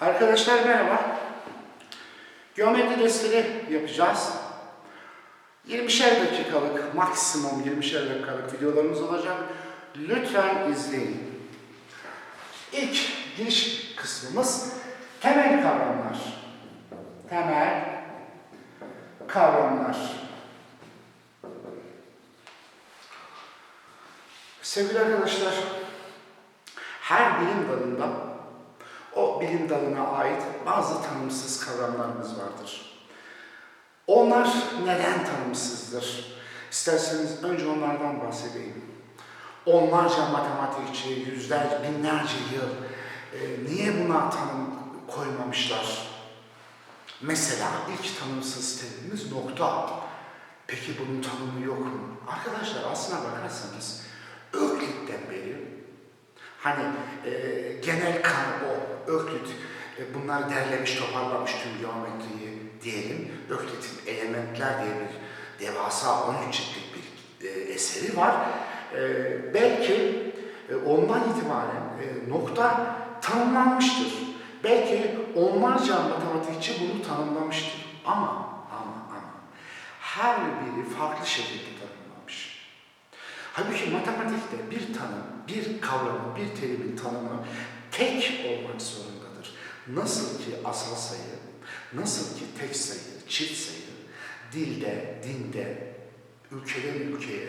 Arkadaşlar merhaba. Geometri dersleri yapacağız. 20'şer dakikalık, maksimum 20'şer dakikalık videolarımız olacak. Lütfen izleyin. İlk giriş kısmımız temel kavramlar. Temel kavramlar. Sevgili arkadaşlar, her bilim dalında o bilim dalına ait bazı tanımsız kavramlarımız vardır. Onlar neden tanımsızdır? İsterseniz önce onlardan bahsedeyim. Onlarca matematikçi, yüzlerce, binlerce yıl e, niye buna tanım koymamışlar? Mesela ilk tanımsız terimimiz nokta. Peki bunun tanımı yok mu? Arkadaşlar aslına bakarsanız Öklit'ten beri Hani e, genel kan o Öklit e, bunları derlemiş toparlamış tüm geometriyi diyelim. Öklit'in Elementler diye bir devasa 13 ciltlik bir e, eseri var. E, belki e, ondan itibaren e, nokta tanımlanmıştır. Belki onlarca matematikçi bunu tanımlamıştır. Ama ama ama her biri farklı şekilde tanımlanmış. Halbuki matematikte bir tanım, bir kavramı, bir terimin tanımı tek olmak zorundadır. Nasıl ki asal sayı, nasıl ki tek sayı, çift sayı, dilde, dinde, ülkeden ülkeye,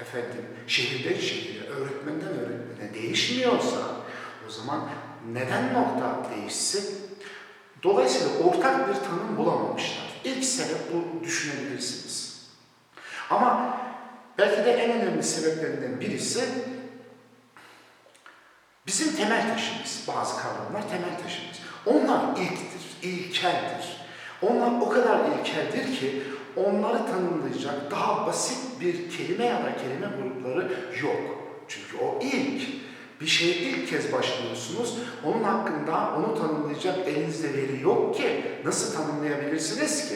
efendim şehirden şehire, öğretmenden öğretmene değişmiyorsa o zaman neden nokta değişsin? Dolayısıyla ortak bir tanım bulamamışlar. İlk sebep bu düşünebilirsiniz. Ama belki de en önemli sebeplerinden birisi bizim temel taşımız. Bazı kavramlar temel taşımız. Onlar ilktir, ilkeldir. Onlar o kadar ilkeldir ki onları tanımlayacak daha basit bir kelime ya da kelime grupları yok. Çünkü o ilk. Bir şeye ilk kez başlıyorsunuz. Onun hakkında onu tanımlayacak elinizde veri yok ki. Nasıl tanımlayabilirsiniz ki?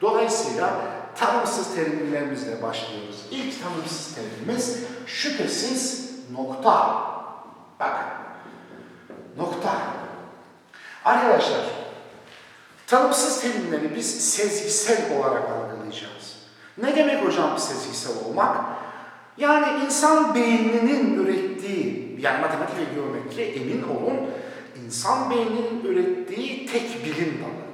Dolayısıyla tanımsız terimlerimizle başlıyoruz. İlk tanımsız terimimiz şüphesiz nokta. Bakın. Nokta. Arkadaşlar, tanımsız terimleri biz sezgisel olarak algılayacağız. Ne demek hocam sezgisel olmak? Yani insan beyninin ürettiği, yani matematik ve emin olun, insan beyninin ürettiği tek bilim dalı.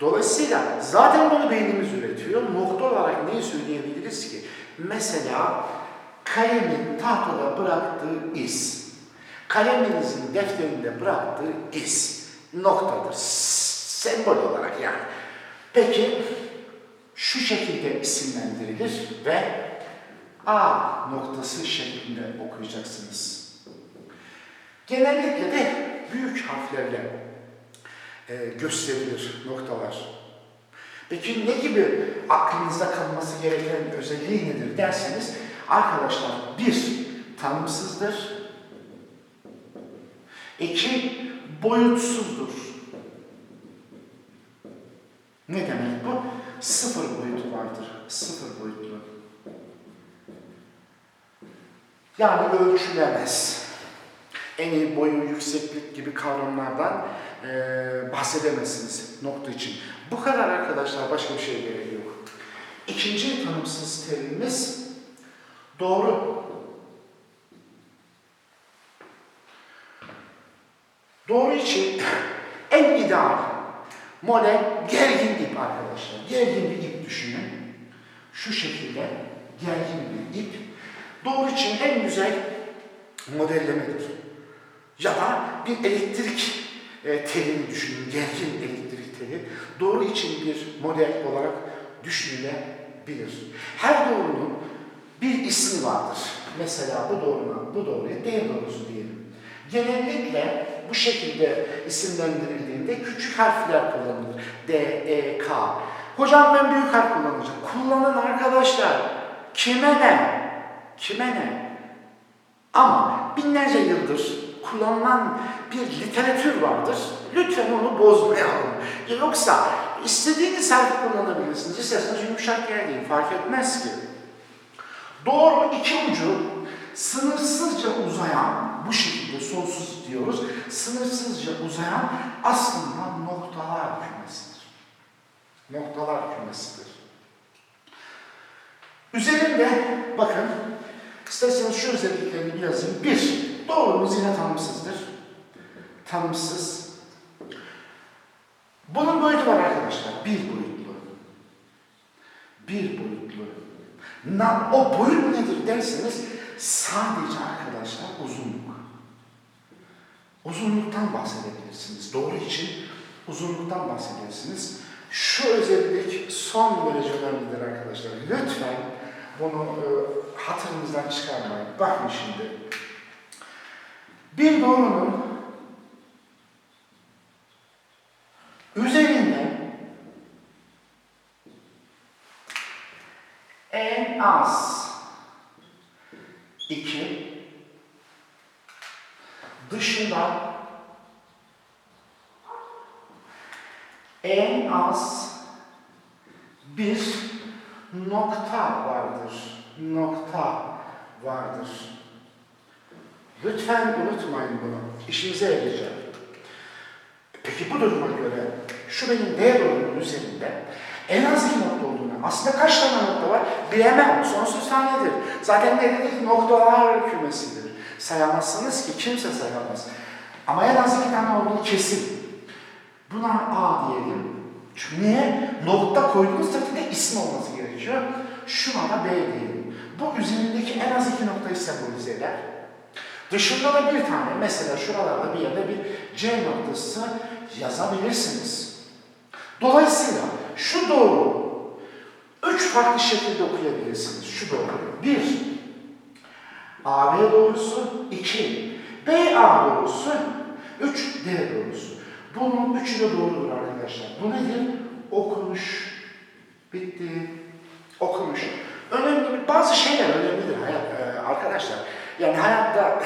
Dolayısıyla zaten bunu beynimiz üretiyor. Nokta olarak neyi söyleyebiliriz ki? Mesela kalemin tahtada bıraktığı iz. Kaleminizin defterinde bıraktığı iz. Noktadır. Sembol olarak yani. Peki şu şekilde isimlendirilir ve A noktası şeklinde okuyacaksınız. Genellikle de büyük harflerle gösterilir noktalar. Peki ne gibi aklınızda kalması gereken özelliği nedir derseniz arkadaşlar bir tanımsızdır. İki boyutsuzdur. Ne demek bu? Sıfır boyutu vardır. Sıfır boyutlu. Yani ölçülemez. En iyi boyu, yükseklik gibi kavramlardan eee bahsedemezsiniz nokta için. Bu kadar arkadaşlar, başka bir şeye gerek yok. İkinci tanımsız terimimiz doğru. Doğru için en ideal model gergin ip arkadaşlar. Gergin bir ip düşünün. Şu şekilde gergin bir ip. Doğru için en güzel modellemedir. Ya da bir elektrik e, telini düşünün, gergin elektrik teli. Doğru için bir model olarak düşünülebilir. Her doğrunun bir ismi vardır. Mesela bu doğruna, bu doğruya D doğrusu diyelim. Genellikle bu şekilde isimlendirildiğinde küçük harfler kullanılır. D, E, K. Hocam ben büyük harf kullanacağım. Kullanın arkadaşlar. Kime ne? Kime ne? Ama binlerce yıldır kullanılan bir literatür vardır. Lütfen onu bozmayalım. Yoksa istediğiniz harfi kullanabilirsiniz. İsterseniz yumuşak yer deyin. Fark etmez ki. Doğru iki ucu sınırsızca uzayan bu şekilde sonsuz diyoruz. Sınırsızca uzayan aslında noktalar kümesidir. Noktalar kümesidir. Üzerinde bakın isterseniz şu özelliklerini bir yazayım. Bir, doğrumuz yine tanımsızdır. Tanımsız. Bunun boyutu var arkadaşlar. Bir boyutlu. Bir boyutlu. Na, o boyut nedir derseniz sadece arkadaşlar uzunluk. Uzunluktan bahsedebilirsiniz. Doğru için uzunluktan bahsedersiniz. Şu özellik son derece önemlidir arkadaşlar. Lütfen bunu e, hatırınızdan çıkarmayın. Bakın şimdi. Bir doğrunun üzerinde en az iki dışında en az bir nokta vardır. Nokta vardır. Lütfen unutmayın bunu. İşinize yarayacak. Peki bu duruma göre şu benim D doğrumunun üzerinde en az iki nokta olduğunu, aslında kaç tane nokta var bilemem, sonsuz tanedir. Zaten ne? Noktalar kümesidir. Sayamazsınız ki kimse sayamaz. Ama en az iki tane olduğu kesin. Buna A diyelim. Çünkü niye? Nokta koyduğunuz takdirde isim olması gerekiyor. Şuna da B diyelim. Bu üzerindeki en az iki noktayı sembolize eder. Dışında da bir tane, mesela şuralarda bir yerde bir C noktası yazabilirsiniz. Dolayısıyla şu doğru, üç farklı şekilde okuyabilirsiniz. Şu doğru. Bir, AB doğrusu. iki, BA doğrusu. Üç, D doğrusu. Bunun üçü de doğrudur arkadaşlar. Bu nedir? Okunuş. Bitti. Okunuş. Önemli, bazı şeyler önemlidir hayat, e, arkadaşlar. Yani hayatta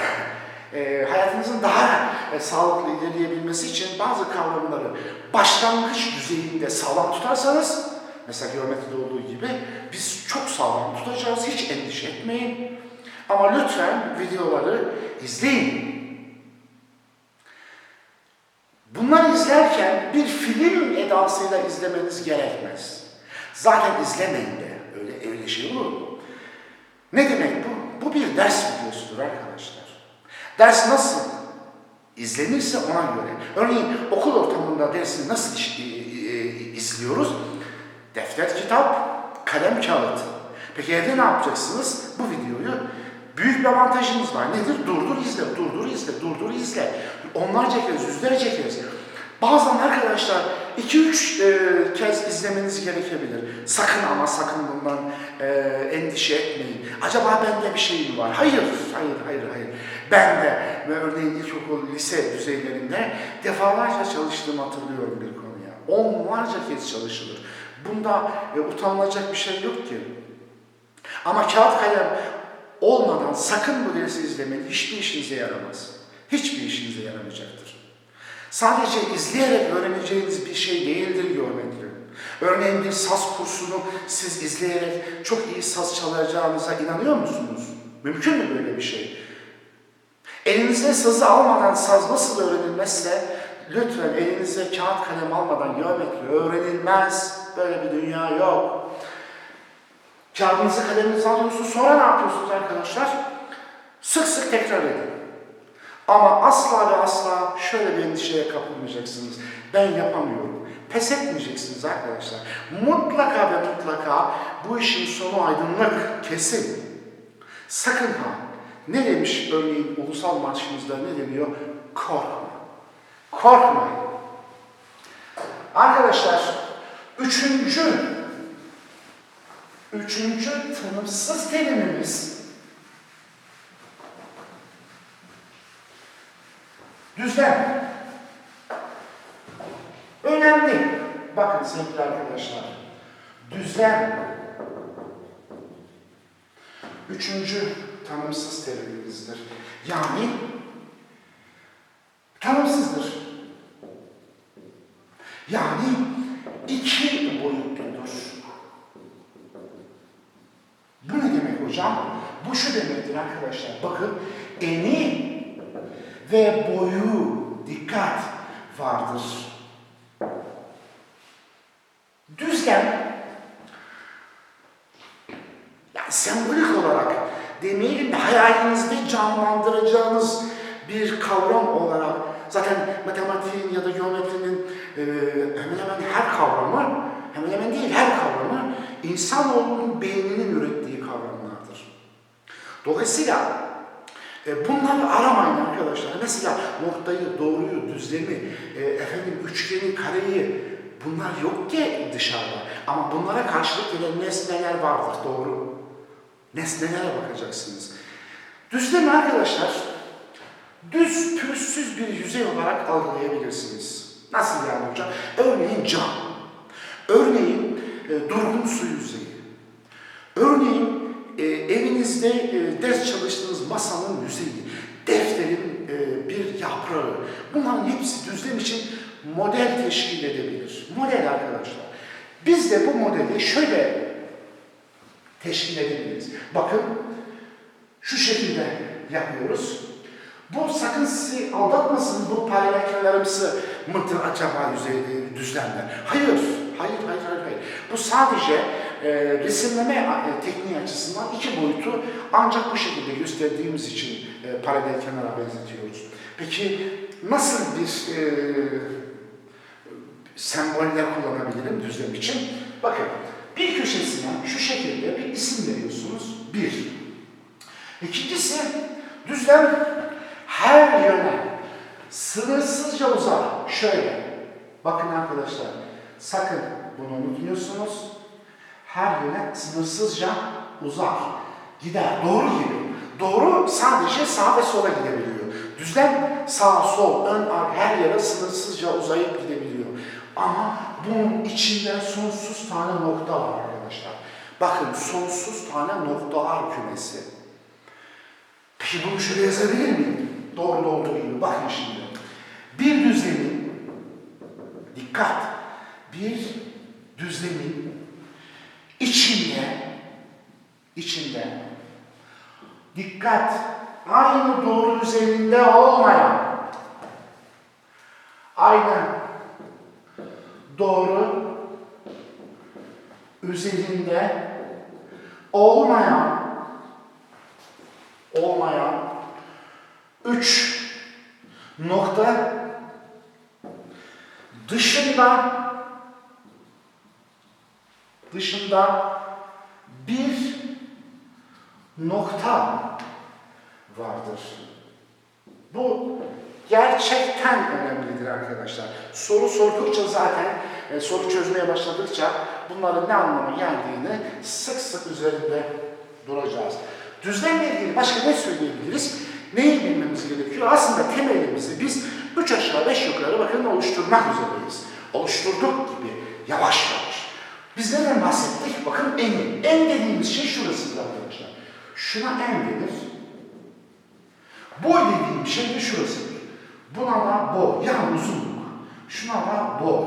e, hayatınızın daha e, sağlıklı ilerleyebilmesi için bazı kavramları başlangıç düzeyinde sağlam tutarsanız, mesela geometride olduğu gibi biz çok sağlam tutacağız, hiç endişe etmeyin. Ama lütfen videoları izleyin. Bunları izlerken bir film edasıyla izlemeniz gerekmez. Zaten izlemeyin de öyle öyle şey olur mu? Ne demek bu? Bu bir ders videosudur arkadaşlar. Ders nasıl izlenirse ona göre. Örneğin okul ortamında dersi nasıl izliyoruz? Defter, kitap, kalem, kağıt. Peki evde ne yapacaksınız? Bu videoyu büyük bir avantajınız var. Nedir? Durdur izle, durdur izle, durdur izle. Onlarca kez, yüzlerce kez. Bazen arkadaşlar 2-3 e, kez izlemeniz gerekebilir. Sakın ama sakın bundan e, endişe etmeyin. Acaba bende bir şey mi var? Hayır, hayır, hayır, hayır. Ben de ve örneğin ilkokul, lise düzeylerinde defalarca çalıştığımı hatırlıyorum bir konuya. Onlarca kez çalışılır. Bunda e, utanılacak bir şey yok ki. Ama kağıt kalem olmadan sakın bu dersi izlemeyin. Hiçbir işinize yaramaz. Hiçbir işinize yaramayacaktır. Sadece izleyerek öğreneceğiniz bir şey değildir geometri. Örneğin bir saz kursunu siz izleyerek çok iyi saz çalacağınıza inanıyor musunuz? Mümkün mü böyle bir şey? Elinize sazı almadan saz nasıl öğrenilmezse lütfen elinize kağıt kalem almadan geometri öğrenilmez. Böyle bir dünya yok. Kağıdınızı kaleminizi alıyorsunuz sonra ne yapıyorsunuz arkadaşlar? Sık sık tekrar edin. Ama asla ve asla şöyle bir endişeye kapılmayacaksınız. Ben yapamıyorum. Pes etmeyeceksiniz arkadaşlar. Mutlaka ve mutlaka bu işin sonu aydınlık, kesin. Sakın ha. Ne demiş örneğin ulusal marşımızda ne deniyor? Korkma. Korkmayın. Arkadaşlar, üçüncü, üçüncü tanımsız terimimiz Düzlem. Önemli. Bakın sevgili arkadaşlar. Düzlem. Üçüncü tanımsız terimimizdir. Yani tanımsızdır. Yani iki boyutludur. Bu ne demek hocam? Bu şu demektir arkadaşlar. Bakın eni ve boyu, dikkat vardır. Düzlem yani sembolik olarak demeyelim de hayalinizde canlandıracağınız bir kavram olarak zaten matematiğin ya da geometrinin e, hemen hemen her kavramı hemen hemen değil her kavramı insanoğlunun beyninin ürettiği kavramlardır. Dolayısıyla e, bunları aramayın arkadaşlar. Mesela noktayı, doğruyu, düzlemi, e, efendim üçgeni, kareyi bunlar yok ki dışarıda. Ama bunlara karşılık gelen nesneler vardır, doğru. Nesnelere bakacaksınız. Düzlemi arkadaşlar, düz, pürüzsüz bir yüzey olarak algılayabilirsiniz. Nasıl yani hocam? Örneğin cam. Örneğin e, durgun su yüzeyi. Örneğin e, evinizde e, ders çalıştığınız masanın yüzeyi, defterin e, bir yaprağı. Bunların hepsi düzlem için model teşkil edebilir. Model arkadaşlar. Biz de bu modeli şöyle teşkil edebiliriz. Bakın şu şekilde yapıyoruz. Bu sakın sizi aldatmasın bu paralel kenarımsı mıdır acaba düzlemler. Hayır, hayır, hayır, hayır. Bu sadece e, resimleme e, tekniği açısından iki boyutu ancak bu şekilde gösterdiğimiz için e, paralel kenara benzetiyoruz. Peki nasıl bir e, semboller kullanabilirim düzlem için? Bakın bir köşesine şu şekilde bir isim veriyorsunuz. Bir. İkincisi düzlem her yöne sınırsızca uzar. Şöyle. Bakın arkadaşlar sakın bunu unutmuyorsunuz. Her yöne sınırsızca uzar. Gider. Doğru gibi. Doğru sadece sağ ve sola gidebiliyor. Düzlem sağ, sol, ön, arka her yere sınırsızca uzayıp gidebiliyor. Ama bunun içinde sonsuz tane nokta var arkadaşlar. Bakın sonsuz tane noktalar kümesi. Peki bunu şöyle yazabilir miyim? Doğru olduğu gibi. Bakın şimdi. Bir düzlemin, dikkat, bir düzlemin içinde, içinde, dikkat, aynı doğru üzerinde olmayan, aynı doğru üzerinde olmayan olmayan üç nokta dışında dışında bir nokta vardır. Bu gerçekten önemlidir arkadaşlar. Soru sordukça zaten, e, soru çözmeye başladıkça bunların ne anlama geldiğini sık sık üzerinde duracağız. Düzlemle ilgili başka ne söyleyebiliriz? Neyi bilmemiz gerekiyor? Aslında temelimizi biz üç aşağı beş yukarı bakın oluşturmak üzereyiz. Oluşturduk gibi yavaş. Biz neden bahsettik? Bakın en. En dediğimiz şey şurasıdır arkadaşlar. Şuna en denir. Boy dediğim şey de şurasıdır. Buna da boy, yani uzunluk. Şuna da boy,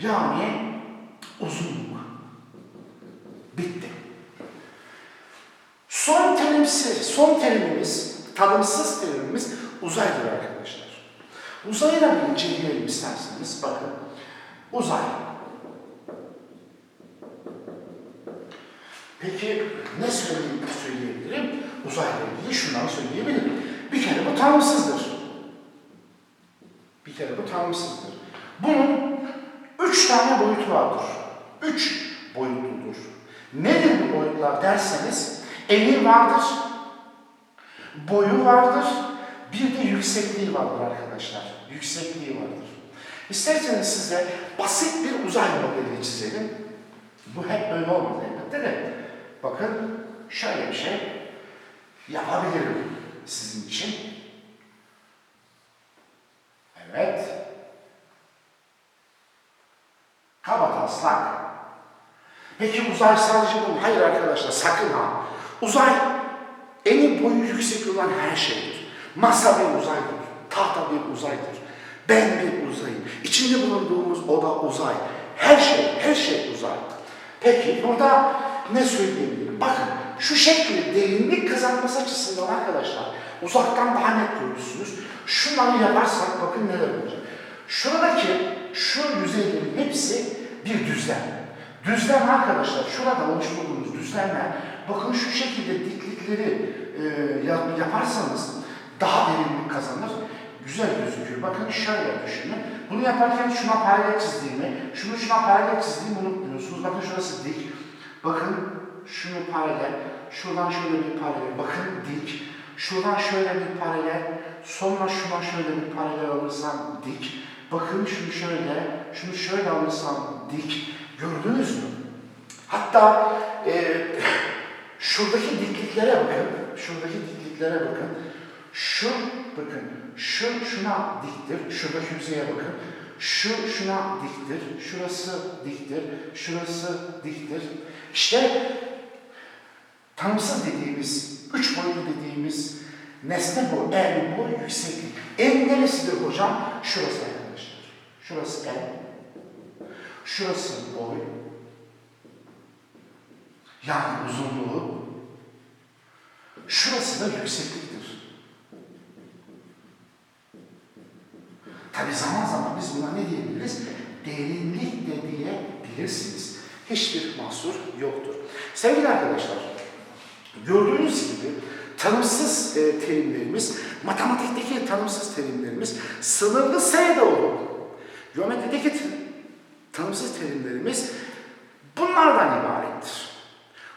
yani uzunluk. Bitti. Son terimsiz, son terimimiz, tanımsız terimimiz uzaydır arkadaşlar. Uzayı da bir inceleyelim isterseniz. Bakın, uzay. Peki ne söyleyeyim, söyleyebilirim? Uzayla ilgili şunları söyleyebilirim. Bir kere bu tanımsızdır. Bir kere bu tanımsızdır. Bunun üç tane boyutu vardır. Üç boyutludur. Nedir bu boyutlar derseniz, eni vardır, boyu vardır, bir de yüksekliği vardır arkadaşlar. Yüksekliği vardır. İsterseniz size basit bir uzay modeli çizelim. Bu hep böyle olmadı elbette de. Bakın şöyle bir şey yapabilirim sizin için. Evet. Kaba taslak. Peki uzay sadece bu? Hayır arkadaşlar sakın ha. Uzay eni boyu yüksek olan her şeydir. Masa bir uzaydır. Tahta bir uzaydır. Ben bir uzayım. İçinde bulunduğumuz oda uzay. Her şey, her şey uzay. Peki burada ne söyleyebilirim? Bakın şu şekli derinlik kazanması açısından arkadaşlar uzaktan daha net görürsünüz. Şunları yaparsak bakın neler olacak. Şuradaki şu yüzeylerin hepsi bir düzlem. Düzlem arkadaşlar şurada oluşturduğumuz düzlemler bakın şu şekilde diklikleri e, yap- yaparsanız daha derinlik kazanır. Güzel gözüküyor. Bakın şöyle düşünün. Bunu yaparken şuna paralel çizdiğimi, şunu şuna paralel çizdiğimi unutmuyorsunuz. Bakın şurası dik. Bakın şunu paralel, şuradan şöyle bir paralel. Bakın dik. Şuradan şöyle bir paralel, sonra şuna şöyle bir paralel alırsam dik. Bakın şunu şöyle, şunu şöyle alırsam dik. Gördünüz mü? Hatta e, şuradaki dikliklere bakın. Şuradaki dikliklere bakın. Şu bakın. Şu şuna diktir. Şuradaki yüzeye bakın. Şu şuna diktir. Şurası diktir. Şurası diktir. İşte tanımsız dediğimiz, üç boyutlu dediğimiz nesne bu. En bu yükseklik. En neresidir hocam? Şurası arkadaşlar. Şurası en. Şurası boy. Yani uzunluğu. Şurası da yüksekliktir. Tabi zaman zaman biz buna ne diyebiliriz? Derinlik de diyebilirsiniz. Hiçbir mahsur yoktur. Sevgili arkadaşlar, gördüğünüz gibi tanımsız e, terimlerimiz, matematikteki tanımsız terimlerimiz sınırlı sayıda olup, geometrideki tanımsız terimlerimiz bunlardan ibarettir.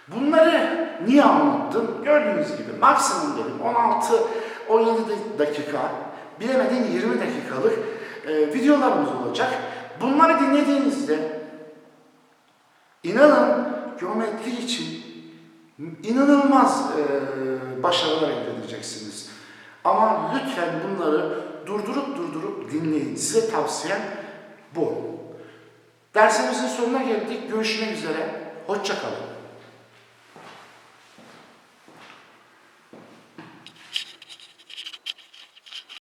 Bunları niye anlattım? Gördüğünüz gibi maksimum dedim 16-17 dakika, bilemedin 20 dakikalık e, videolarımız olacak. Bunları dinlediğinizde inanın geometri için inanılmaz e, başarılar elde edeceksiniz. Ama lütfen bunları durdurup durdurup dinleyin. Size tavsiyem bu. Dersimizin sonuna geldik. Görüşmek üzere. Hoşça kalın.